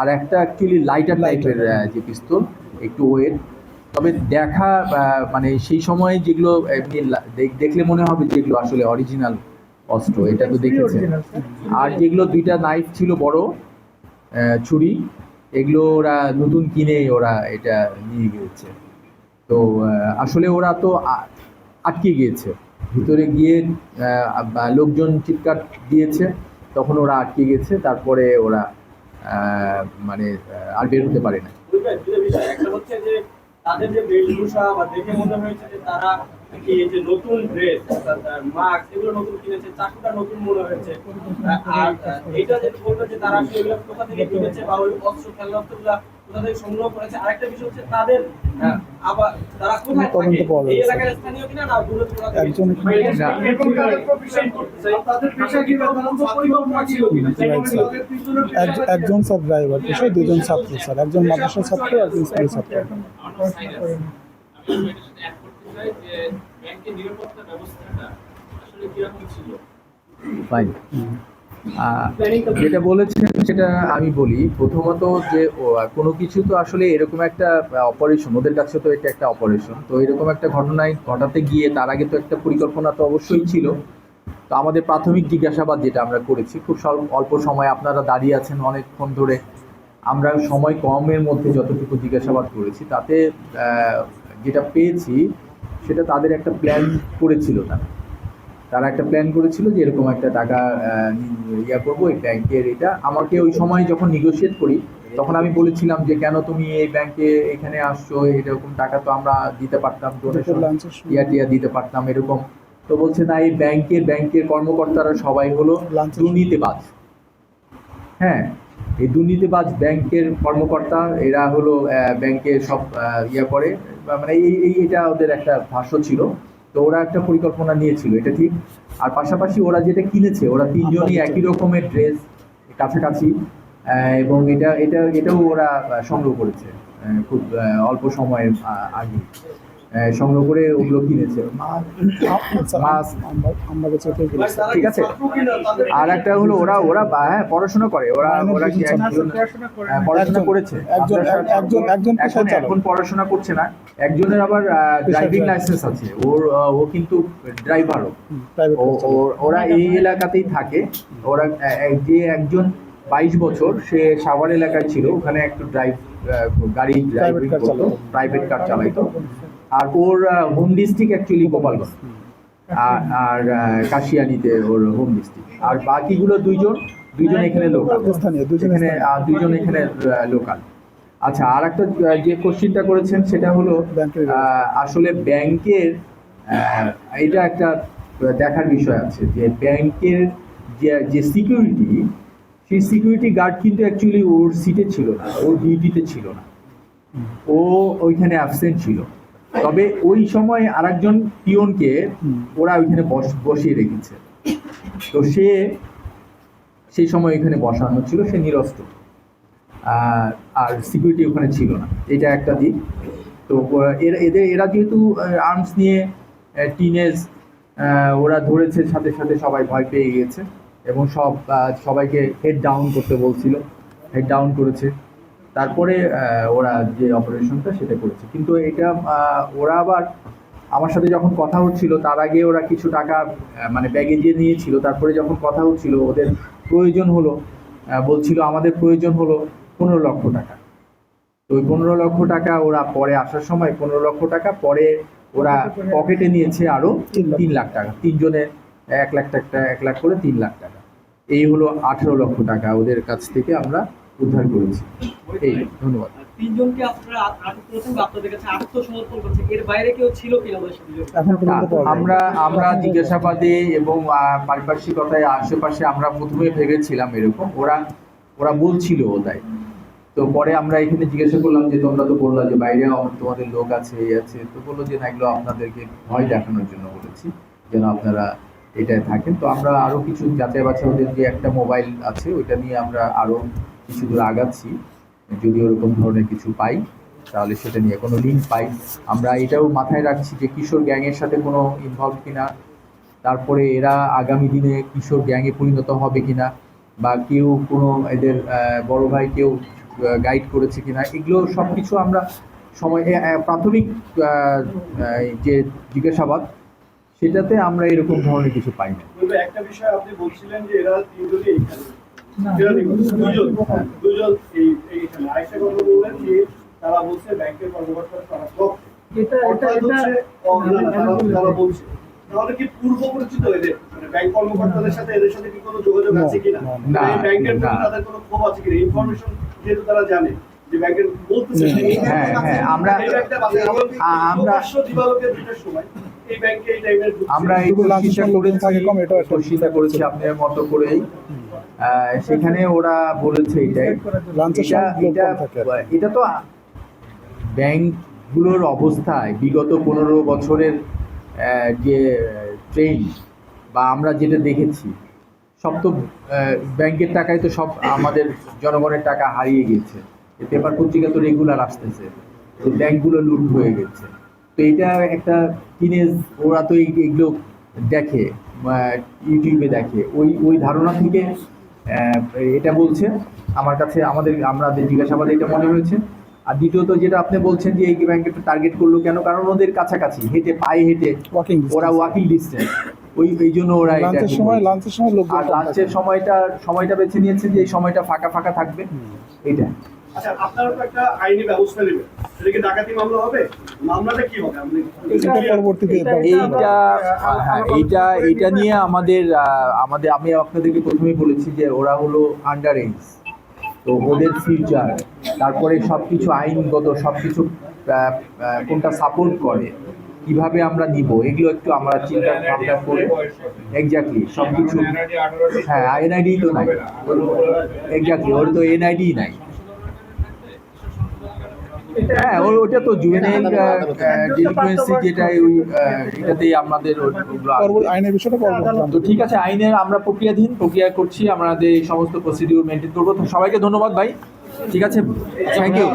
আর একটা actually lighter টাইপের যে পিস্তল একটু ওয়েট তবে দেখা মানে সেই সময় যেগুলো দেখলে মনে হবে যেগুলো আসলে অরিজিনাল অস্ত্র এটা তো দেখেছেন। আর যেগুলো দুইটা নাইফ ছিল বড় ছুরি এগুলো ওরা নতুন কিনে ওরা এটা নিয়ে গিয়েছে। তো আসলে ওরা তো আটকে গিয়েছে। ভিতরে গিয়ে লোকজন চিৎকার দিয়েছে তখন ওরা আটকে গেছে তারপরে ওরা মানে আর বের হতে পারে না। তাদের যে বেশভূষা বা দেখে মনে হয়েছে যে তারা কি যে নতুন ড্রেস মাস্ক এগুলো নতুন কিনেছে চাকুটা নতুন মনে হয়েছে। আর এইটা যে বলবে যে তারা আসলে এগুলো কোথা থেকে কিনেছে বা ওই অস্ত্র খেলনাস্ত্রগুলা কোথা থেকে সংগ্রহ করেছে আরেকটা বিষয় হচ্ছে তাদের আবার তারা কোথায় থাকে? এই এলাকার স্থানীয় কিনা না দূরে কোথা একজন না। এবং তাদের প্রফেশন করতেছে তাদের পেশা কি বা তাদের তো পরিকল্পনা ছিল কিনা? Right, sir. তাদের পিছনে এক- একজন স্যার ড্রাইভার পেশায় দুজন ছাত্র স্যার একজন মাদ্রাসা ছাত্র একজন স্কুল ছাত্র। ফাইন যেটা বলেছেন সেটা আমি বলি। প্রথমত যে কোনো কিছু তো আসলে এরকম একটা অপারেশন ওদের কাছে তো এটা একটা অপারেশন তো এরকম একটা ঘটনায় ঘটাতে গিয়ে তার আগে তো একটা পরিকল্পনা তো অবশ্যই ছিল। তো আমাদের প্রাথমিক জিজ্ঞাসাবাদ যেটা আমরা করেছি খুব অল্প সময় আপনারা দাঁড়িয়ে আছেন অনেকক্ষণ ধরে। আমরা সময় কমের মধ্যে যতটুকু জিজ্ঞাসাবাদ করেছি তাতে যেটা পেয়েছি সেটা তাদের একটা প্ল্যান করেছিল তারা। তারা একটা প্ল্যান করেছিল যে এরকম একটা টাকা নি- ইয়া করব এই ব্যাংকের এটা। আমাকে ওই সময় যখন নিগোশিয়েট করি তখন আমি বলেছিলাম যে কেন তুমি এই ব্যাংকে এখানে আসছো? এরকম টাকা তো আমরা দিতে পারতাম ডোনেশন সময়। টিয়া দিতে পারতাম এরকম। তো বলছে না এই ব্যাংকের ব্যাংকের কর্মকর্তারা সবাই হলো দুর্নীতিবাজ। হ্যাঁ এই দুর্নীতিবাজ ব্যাংকের কর্মকর্তা এরা হলো ব্যাংকে সব ইয়ে করে। মানে এই এই এটা ওদের একটা ভাষ্য ছিল। তো ওরা একটা পরিকল্পনা নিয়েছিল এটা ঠিক। আর পাশাপাশি ওরা যেটা কিনেছে ওরা তিনজনই একই রকমের ড্রেস কাছাকাছি এবং এটা এটা এটাও ওরা সংগ্রহ করেছে খুব অল্প সময়ের আগে। সংগ্রহ করে ওগুলো কিনেছে। ঠিক আছে। আর একটা হলো ওরা ওরা হ্যাঁ পড়াশোনা করে। ওরা ওরা পড়াশোনা হ্যাঁ, করেছে। একজন এখন পড়াশোনা করছে না। একজনের আবার ড্রাইভিং লাইসেন্স আছে। ওর ও কিন্তু ড্রাইভারও ওরা এই এলাকাতেই থাকে। ওরা যে একজন বাইশ বছর সে সাভার এলাকায় ছিল ওখানে একটু ড্রাইভ গাড়ি ড্রাইভিং করতো প্রাইভেট কার চালাইতো। আর ওর হোম ডিস্ট্রিক্ট অ্যাকচুয়ালি গোপালগঞ্জ। আর আর কাশিয়ানিতে ওর হোম ডিস্ট্রিক্ট আর বাকিগুলো দুইজন দুইজন এখানে লোকাল এখানে দুইজন এখানে লোকাল আচ্ছা আর একটা যে কোশ্চিনটা করেছেন সেটা হলো আসলে ব্যাংকের এটা একটা দেখার বিষয় আছে যে ব্যাংকের যে যে সিকিউরিটি সেই সিকিউরিটি গার্ড কিন্তু অ্যাকচুয়ালি ওর সিটে ছিল না ওর ডিউটিতে ছিল না। ও ওইখানে অ্যাবসেন্ট ছিল। তবে ওই সময় আরেকজন পিয়নকে হুম। ওরা ওইখানে বস- বসিয়ে রেখেছে। তো সে সেই সময় এখানে বসানো ছিল সে নিরস্ত্র আর আর সিকিউরিটি ওখানে ছিল না। এটা একটা দিক। তো এরা এদের এরা যেহেতু আর্মস নিয়ে টিনেজ ওরা ধরেছে সাথে সাথে সবাই ভয় পেয়ে গিয়েছে। এবং সব সবাইকে হেড ডাউন করতে বলছিল হেড ডাউন করেছে। তারপরে ওরা যে অপারেশনটা সেটা করেছে। কিন্তু এটা ওরা আবার আমার সাথে যখন কথা হচ্ছিল তার আগে ওরা কিছু টাকা মানে ব্যাগে দিয়ে নিয়েছিল। তারপরে যখন কথা হচ্ছিল ওদের প্রয়োজন হলো বলছিল আমাদের প্রয়োজন হলো পনেরো লক্ষ টাকা। তো ওই পনেরো লক্ষ টাকা ওরা পরে আসার সময় পনেরো লক্ষ টাকা পরে ওরা পকেটে নিয়েছে আরও তিন লাখ। তিন লাখ টাকা। তিনজনে এক লাখ টাকা এক লাখ করে তিন লাখ টাকা। এই হলো আঠেরো লক্ষ টাকা ওদের কাছ থেকে আমরা উদ্ধার করেছি। এই ধন্যবাদ। তিনজনকে আপনারা আটক করেছেন আপনাদের কাছে আত্মসমর্পণ করছে। এর বাইরে কেউ ছিল কিনা ওদের সাথে যোগ? এখন পর্যন্ত পাওয়া যায়নি। আমরা আমরা জিজ্ঞাসাবাদে এবং পারিপার্শ্বিকতায় আশেপাশে আমরা প্রথমে ভেবেছিলাম এরকম। ওরা ওরা বলছিল তাই তো পরে আমরা এখানে জিজ্ঞাসা করলাম যে তোমরা তো বললা যে বাইরে তোমাদের লোক আছে এই আছে। তো বলল যে না এগুলো আপনাদেরকে ভয় দেখানোর জন্য বলেছি। যেন আপনারা এটায় থাকেন। তো আমরা আরও কিছু যাচাই বাছাই ওদের যে একটা মোবাইল আছে, ওইটা নিয়ে আমরা আরও কিছু দূর আগাচ্ছি। যদি ওরকম ধরনের কিছু পাই, তাহলে সেটা নিয়ে কোনো লিঙ্ক পাই। আমরা এটাও মাথায় রাখছি যে কিশোর গ্যাংয়ের সাথে কোনো ইনভলভ কিনা, তারপরে এরা আগামী দিনে কিশোর গ্যাংয়ে পরিণত হবে কিনা, বা কেউ কোনো এদের বড় ভাই কেউ গাইড করেছে কিনা, এগুলো সব কিছু আমরা সময় প্রাথমিক যে জিজ্ঞাসাবাদ সেটাতে আমরা এরকম ধরনের কিছু পাই না। একটা বিষয় আপনি বলছিলেন যে এরা তিনজনই এইখানে। এরা দেখুন, দুজন দুজন এই এইখানে। আয়সা কথা বললেন যে তারা বলছে ব্যাংকের কর্মকর্তারা তারা এটা এটা অর্থাৎ এটা হচ্ছে, ও, না, না, তারা তারা বলছে। তাহলে কি পূর্ব পরিচিত এদের? মানে ব্যাংক কর্মকর্তাদের সাথে এদের সাথে কি কোনো যোগাযোগ আছে কিনা? না, না, এই ব্যাংকের তাদের কোনো ক্ষোভ আছে কিনা? ইনফরমেশন যেহেতু তারা জানে যে ব্যাংকের বলতেছে যে এই হ্যাঁ, হ্যাঁ, কাছে আমরা- আমরা দিবালোকের দুটোর সময় আমরা করেছি করেছি আপনার মতো করেই। সেখানে ওরা বলেছে এটাই। এটা এটা তো ব্যাংকগুলোর অবস্থায় বিগত পনেরো বছরের যে ট্রেন বা আমরা যেটা দেখেছি সব তো ব্যাংকের টাকায় তো সব আমাদের জনগণের টাকা হারিয়ে গেছে। পেপার পত্রিকা তো রেগুলার আসতেছে। ব্যাংকগুলো লুট হয়ে গেছে। তো এটা একটা টিনেজ ওরা তো এই- এগুলো দেখে ইউটিউবে দেখে। ওই ওই ধারণা থেকে এটা বলছে। আমার কাছে আমাদের আমাদের জিজ্ঞাসাবাদে এটা মনে হয়েছে। আর দ্বিতীয়ত যেটা আপনি বলছেন যে এই ব্যাংকে টার্গেট করল কেন? কারণ ওদের কাছাকাছি হেঁটে পায়ে হেঁটে ওয়াকিং ওরা ওয়াকিং ডিস্টেন্স ওই এই জন্য ওরা লাঞ্চের সময় লাঞ্চের সময় লোক আর লাঞ্চের সময়টা সময়টা বেছে নিয়েছে যে এই সময়টা ফাঁকা ফাঁকা থাকবে। এটা। আচ্ছা আপনারা তো একটা আইনি ব্যবস্থা নেবেন। এটা কি ডাকাতি মামলা হবে? মামলাটা কি হবে? আপনি এটা পরবর্তীতে এটা- এইটা হ্যাঁ এইটা এইটা নিয়ে আমাদের আমাদের আমি আপনাদেরকে প্রথমেই বলেছি যে ওরা হলো আন্ডার এজ তো ওদের ফিউচার তারপরে সব কিছু আইনগত সব কিছু কোনটা সাপোর্ট করে কীভাবে আমরা নিব এগুলো একটু আমরা চিন্তা ভাবনা করে এক্স্যাক্টলি সব কিছু হ্যাঁ এনআইডি তো নাই এক্স্যাক্টলি ওর তো এনআইডি নাই। হ্যাঁ ওটা তো জুভেনাইল ডেলিকুয়েন্সি যেটা ওই এটাতেই আমাদের আইনের বিষয়টা তো ঠিক আছে আইনের আমরা প্রক্রিয়াধীন প্রক্রিয়া করছি আমাদের এই সমস্ত প্রসিডিউর মেনটেন করব। তো সবাইকে ধন্যবাদ ভাই। ঠিক আছে থ্যাংক ইউ